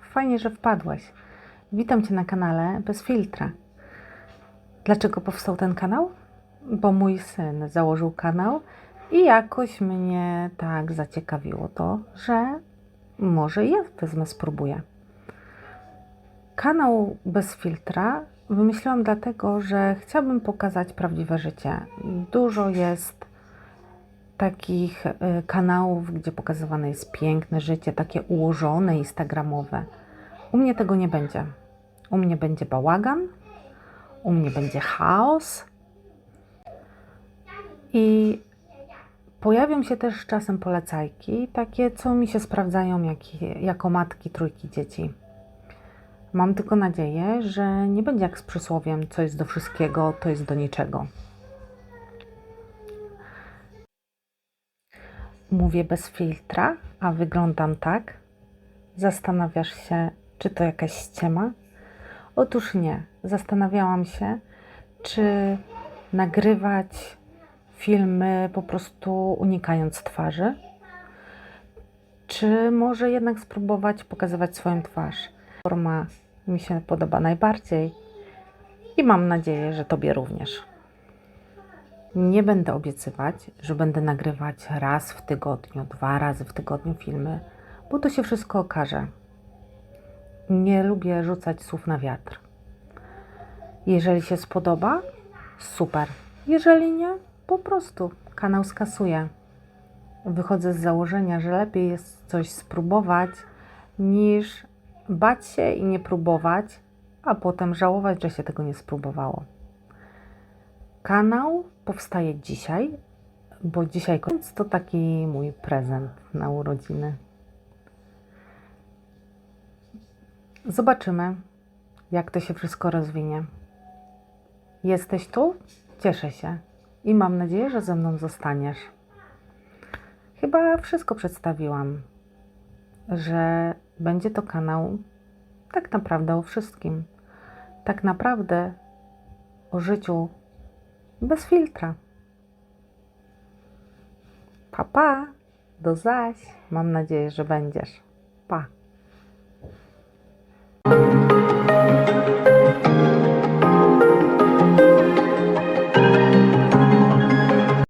Fajnie, że wpadłeś. Witam Cię na kanale Bez Filtra. Dlaczego powstał ten kanał? Bo mój syn założył kanał i jakoś mnie tak zaciekawiło to, że może ja wezmę, spróbuję. Kanał Bez Filtra wymyśliłam dlatego, że chciałabym pokazać prawdziwe życie. Dużo jest takich y, kanałów, gdzie pokazywane jest piękne życie, takie ułożone, instagramowe. U mnie tego nie będzie. U mnie będzie bałagan, u mnie będzie chaos. I pojawią się też czasem polecajki, takie, co mi się sprawdzają jak, jako matki trójki dzieci. Mam tylko nadzieję, że nie będzie jak z przysłowiem, co jest do wszystkiego, to jest do niczego. Mówię bez filtra, a wyglądam tak. Zastanawiasz się, czy to jakaś ściema? Otóż nie. Zastanawiałam się, czy nagrywać filmy po prostu unikając twarzy, czy może jednak spróbować pokazywać swoją twarz. Forma mi się podoba najbardziej i mam nadzieję, że Tobie również. Nie będę obiecywać, że będę nagrywać raz w tygodniu, dwa razy w tygodniu filmy, bo to się wszystko okaże. Nie lubię rzucać słów na wiatr. Jeżeli się spodoba, super. Jeżeli nie, po prostu kanał skasuję. Wychodzę z założenia, że lepiej jest coś spróbować, niż bać się i nie próbować, a potem żałować, że się tego nie spróbowało. Kanał powstaje dzisiaj, bo dzisiaj koniec to taki mój prezent na urodziny. Zobaczymy, jak to się wszystko rozwinie. Jesteś tu? Cieszę się i mam nadzieję, że ze mną zostaniesz. Chyba wszystko przedstawiłam, że będzie to kanał tak naprawdę o wszystkim. Tak naprawdę o życiu bez filtra. Pa, pa, do zaś. Mam nadzieję, że będziesz. Pa.